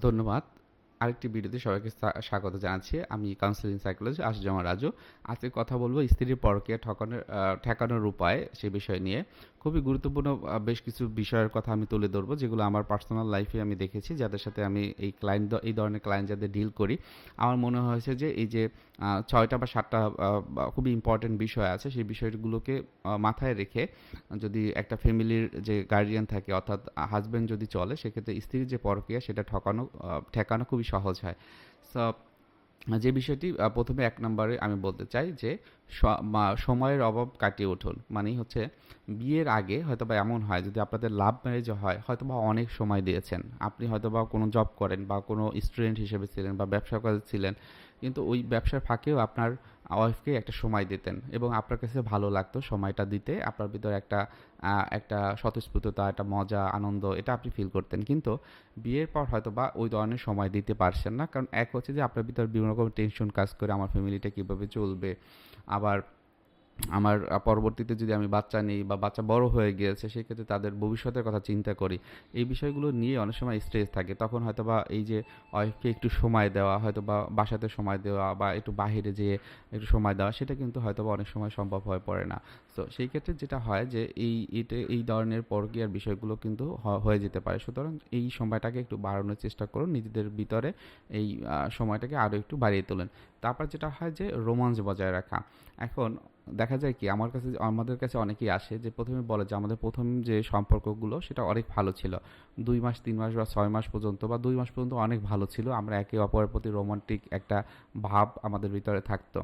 ধন্যবাদ। আরেকটি ভিডিওতে সবাইকে স্বা- স্বাগত জানাচ্ছি। আমি কাউন্সিলিং সাইকোলজি আশুজামা রাজু। আজকে কথা বলব স্ত্রীর পরকে ঠকানোর ঠেকানোর উপায় সে বিষয় নিয়ে। খুবই গুরুত্বপূর্ণ বেশ কিছু বিষয়ের কথা আমি তুলে ধরবো, যেগুলো আমার পার্সোনাল লাইফে আমি দেখেছি, যাদের সাথে আমি এই ক্লায়েন্ট এই ধরনের ক্লায়েন্ট যাদের ডিল করি। আমার মনে হয়েছে যে, এই যে ছয়টা বা সাতটা খুবই ইম্পর্টেন্ট বিষয় আছে, সেই বিষয়গুলোকে মাথায় রেখে, যদি একটা ফ্যামিলির যে গার্ডিয়ান থাকে, অর্থাৎ হাজব্যান্ড যদি চলে, সেক্ষেত্রে স্ত্রীর যে পরক্রিয়া, সেটা ঠকানো ঠেকানো খুবই সহজ হয়। সো যে বিষয়টি প্রথমে এক নম্বরে আমি বলতে চাই যে সময়ের অভাব কাটিয়ে উঠুন। মানেই হচ্ছে বিয়ের আগে হয়তোবা এমন হয়, যদি আপনাদের লাভ ম্যারেজ হয়, হয়তোবা অনেক সময় দিয়েছেন। আপনি হয়তোবা কোনো জব করেন বা কোনো স্টুডেন্ট হিসেবে ছিলেন বা ব্যবসা কাজে ছিলেন, কিন্তু ওই ব্যবসার ফাঁকেও আপনার ওয়াইফকে একটা সময় দিতেন এবং আপনার কাছে ভালো লাগতো সময়টা দিতে। আপনার ভিতরে একটা একটা স্বতঃস্ফূর্ততা, একটা মজা, আনন্দ, এটা আপনি ফিল করতেন। কিন্তু বিয়ের পর হয়তো বা ওই ধরনের সময় দিতে পারছেন না। কারণ এক হচ্ছে যে আপনার ভিতরে বিভিন্ন রকম টেনশন কাজ করে, আমার ফ্যামিলিটা কীভাবে চলবে? আবার আমার পরবর্তীতে যদি আমি বাচ্চা নেই বা বাচ্চা বড় হয়ে গিয়েছে সেক্ষেত্রে তাদের ভবিষ্যতের কথা চিন্তা করি। এই বিষয়গুলো নিয়ে অনেক সময় স্ট্রেস থাকে। তখন হয়তো বা এই যে ওয়াইফকে একটু সময় দেওয়া হয়তো বা বাসাতে সময় দেওয়া বা একটু বাইরে যেয়ে একটু সময় দেওয়া, সেটা কিন্তু হয়তো বা অনেক সময় সম্ভব হয়ে পড়ে না। তো সেই ক্ষেত্রে যেটা হয় যে এই, এটা, এই ধরনের পরকীয়ার বিষয়গুলো কিন্তু হয়ে যেতে পারে। সুতরাং এই সময়টাকে একটু বাড়ানোর চেষ্টা করুন। নিজেদের ভিতরে এই সময়টাকে আরও একটু বাড়িয়ে তোলেন। তারপর যেটা হয় যে রোমাঞ্চ বজায় রাখা। এখন দেখা যায় কি, আমার কাছে, আমাদের কাছে অনেকেই আসে যে প্রথমে বলে যে আমাদের প্রথম যে সম্পর্কগুলো সেটা অনেক ভালো ছিল। দুই মাস, তিন মাস বা ছয় মাস পর্যন্ত বা দুই মাস পর্যন্ত অনেক ভালো ছিল। আমরা একে অপরের প্রতি রোমান্টিক একটা ভাব আমাদের ভিতরে থাকতো।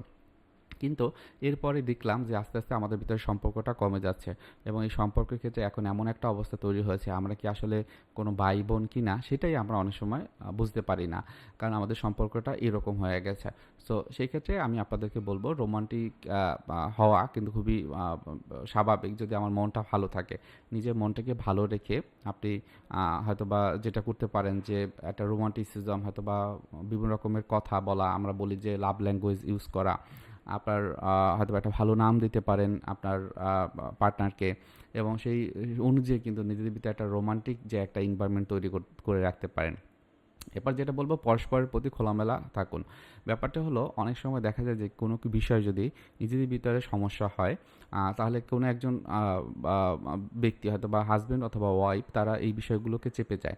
কিন্তু এরপরে দেখলাম যে আস্তে আস্তে আমাদের ভিতরে সম্পর্কটা কমে যাচ্ছে এবং এই সম্পর্কের ক্ষেত্রে এখন এমন একটা অবস্থা তৈরি হয়েছে আমরা কি আসলে কোনো ভাই বোন কি না সেটাই আমরা অনেক সময় বুঝতে পারি না কারণ আমাদের সম্পর্কটা এরকম হয়ে গেছে। সো সেই ক্ষেত্রে আমি আপনাদেরকে বলব রোমান্টিক হওয়া কিন্তু খুবই স্বাভাবিক যদি আমার মনটা ভালো থাকে। নিজের মনটাকে ভালো রেখে আপনি আহ, হয়তোবা যেটা করতে পারেন যে একটা রোমান্টিসিজম হয়তোবা বিভিন্ন রকমের কথা বলা আমরা বলি যে লাভ ল্যাঙ্গুয়েজ ইউজ করা। আপনার হয়তো একটা ভালো নাম দিতে পারেন আপনার পার্টনারকে এবং সেই অনুযায়ী কিন্তু নিজেদের ভিতরে একটা রোমান্টিক যে একটা এনভায়রনমেন্ট তৈরি করে রাখতে পারেন। এবার যেটা বলব, পরস্পরের প্রতি খোলামেলা থাকুন। ব্যাপারটা হলো, অনেক সময় দেখা যায় যে কোনো বিষয় যদি নিজেদের ভিতরে সমস্যা হয় তাহলে কোনো একজন ব্যক্তি হয়তো বা হাজব্যান্ড অথবা ওয়াইফ তারা এই বিষয়গুলোকে চেপে যায়।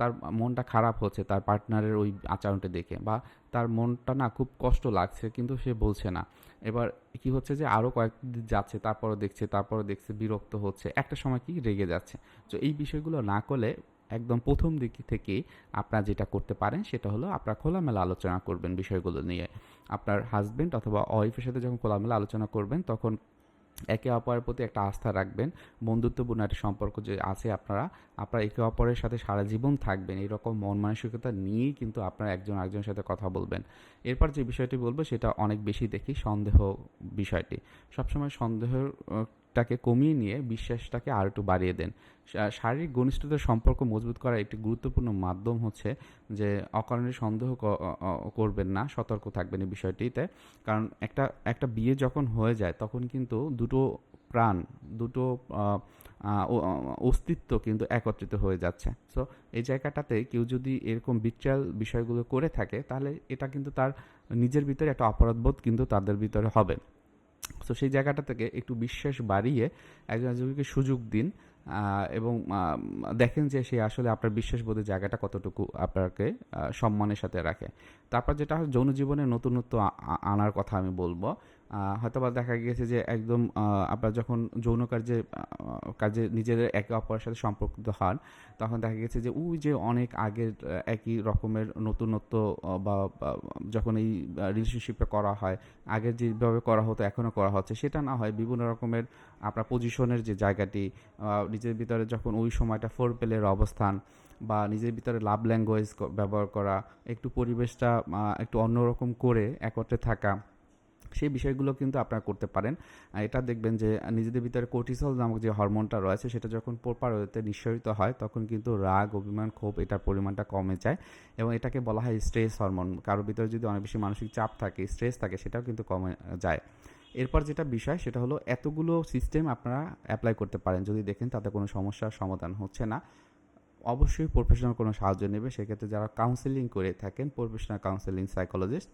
তার মনটা খারাপ হচ্ছে তার পার্টনারের ওই আচরণটা দেখে বা তার মনটা না খুব কষ্ট লাগছে কিন্তু সে বলছে না। এবার কি হচ্ছে যে আরও কয়েকদিন যাচ্ছে, তারপরও দেখছে তারপরও দেখছে, বিরক্ত হচ্ছে, একটা সময় কি রেগে যাচ্ছে। তো এই বিষয়গুলো না করলে একদম প্রথম দিক থেকে আপনারা যেটা করতে পারেন সেটা হলো আপনারা খোলামেলা আলোচনা করবেন বিষয়গুলো নিয়ে। আপনার হাজবেন্ড অথবা ওয়াইফের সাথে যখন খোলামেলা আলোচনা করবেন, তখন একে অপরের প্রতি একটা আস্থা রাখবেন। বন্ধুত্বপূর্ণ একটা সম্পর্ক যে আছে আপনারা আপনারা একে অপরের সাথে সারা জীবন থাকবেন। এরকম মন মানসিকতা নিয়েই কিন্তু আপনারা একজন আরেকজনের সাথে কথা বলবেন। এরপর যে বিষয়টি বলব সেটা অনেক বেশি দেখি সন্দেহ বিষয়টি। সবসময় সন্দেহর টাকে কমিয়ে নিয়ে বিশ্বাসটাকে আর একটু বাড়িয়ে দেন। শারীরিক ঘনিষ্ঠতার সম্পর্ক মজবুত করার একটি গুরুত্বপূর্ণ মাধ্যম হচ্ছে যে, অকারণে সন্দেহ করবেন না, সতর্ক থাকবেন এই বিষয়টিতে। কারণ একটা একটা বিয়ে যখন হয়ে যায়, তখন কিন্তু দুটো প্রাণ, দুটো অস্তিত্ব কিন্তু একত্রিত হয়ে যাচ্ছে। সো, এই জায়গাটাতে কেউ যদি এরকম বিট্রাল বিষয়গুলো করে থাকে, তাহলে এটা কিন্তু তার নিজের ভিতরে একটা অপরাধবোধ কিন্তু তাদের ভিতরে হবে। তো সেই জায়গাটা থেকে একটু বিশ্বাস বাড়িয়ে একজন একজনকে সুযোগ দিন এবং দেখেন যে সে আসলে আপনার বিশ্বাসবোধের জায়গাটা কতটুকু আপনাকে সম্মানের সাথে রাখে। তারপর যেটা যৌন জীবনে নতুনত্ব আনার কথা আমি বলব। হয়তোবা দেখা গিয়েছে যে একদম আপনার যখন যৌন কার্যে কাজে নিজেদের একে অপরের সাথে সম্পর্কিত হন, তখন দেখা গেছে যে ওই যে অনেক আগের একই রকমের নতুনত্ব বা যখন এই রিলেশনশিপটা করা হয়, আগের যেভাবে করা হতো, এখনও করা হচ্ছে, সেটা না হয় বিভিন্ন রকমের আপনার পজিশনের যে জায়গাটি নিজের ভিতরে যখন ওই সময়টা ফোর পেলের অবস্থান, বা নিজের ভিতরে লাভ ল্যাঙ্গুয়েজ ব্যবহার করা, একটু পরিবেশটা একটু অন্যরকম করে একত্রে থাকা সেই বিষয়গুলো কিন্তু আপনারা করতে পারেন। এটা দেখবেন যে নিজেদের ভিতরে কোর্টিসল নামক যে হরমোনটা রয়েছে, সেটা যখন প্রপার ওয়েতে নিঃসরিত হয়, তখন কিন্তু রাগ, অভিমান, ক্ষোভ এটার পরিমাণটা কমে যায় এবং এটাকে বলা হয় স্ট্রেস হরমোন কারোর ভিতরে যদি অনেক বেশি মানসিক চাপ থাকে স্ট্রেস থাকে, সেটাও কিন্তু কমে যায়। এরপর যেটা বিষয়, সেটা হলো এতগুলো সিস্টেম আপনারা অ্যাপ্লাই করতে পারেন। যদি দেখেন তাতে কোনো সমস্যার সমাধান হচ্ছে না, অবশ্যই প্রফেশনাল কোনো সাহায্য নেবে। সেক্ষেত্রে যারা কাউন্সেলিং করে থাকেন প্রফেশনাল কাউন্সেলিং সাইকোলজিস্ট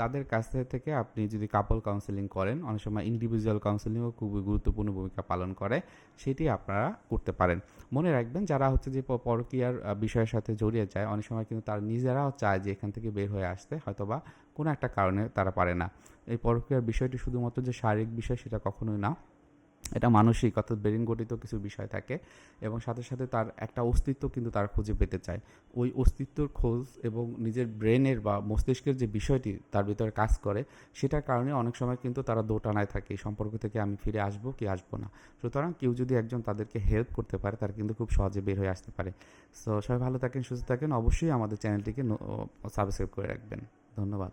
তাদের কাছ থেকে আপনি যদি কাপল কাউন্সেলিং করেন, অনেক সময় ইন্ডিভিজুয়াল কাউন্সেলিংও খুবই গুরুত্বপূর্ণ ভূমিকা পালন করে, সেটি আপনারা করতে পারেন। মনে রাখবেন, যারা হচ্ছে যে পরকীয়ার বিষয়ের সাথে জড়িয়ে যায়, অনেক সময় কিন্তু তারা নিজেরাও চায় যে এখান থেকে বের হয়ে আসতে, হয়তোবা কোনো একটা কারণে তারা পারে না। এই পরকীয়ার বিষয়টি শুধুমাত্র যে শারীরিক বিষয় সেটা কখনোই না এটা মানসিক, অর্থাৎ ব্রেন গঠিত কিছু বিষয় থাকে এবং সাথে সাথে তার একটা অস্তিত্ব কিন্তু তার খুঁজে পেতে চায়। ওই অস্তিত্বর খোঁজ এবং নিজের ব্রেনের বা মস্তিষ্কের যে বিষয়টি তার ভিতরে কাজ করে, সেটার কারণে অনেক সময় কিন্তু তারা দোটানায় থাকে সম্পর্ক থেকে আমি ফিরে আসব কি আসব না। সুতরাং কেউ যদি একজন তাদেরকে হেল্প করতে পারে, তার কিন্তু খুব সহজে বের হয়ে আসতে পারে। সো সবাই ভালো থাকেন, সুস্থ থাকেন, অবশ্যই আমাদের চ্যানেলটিকে সাবস্ক্রাইব করে রাখবেন। ধন্যবাদ।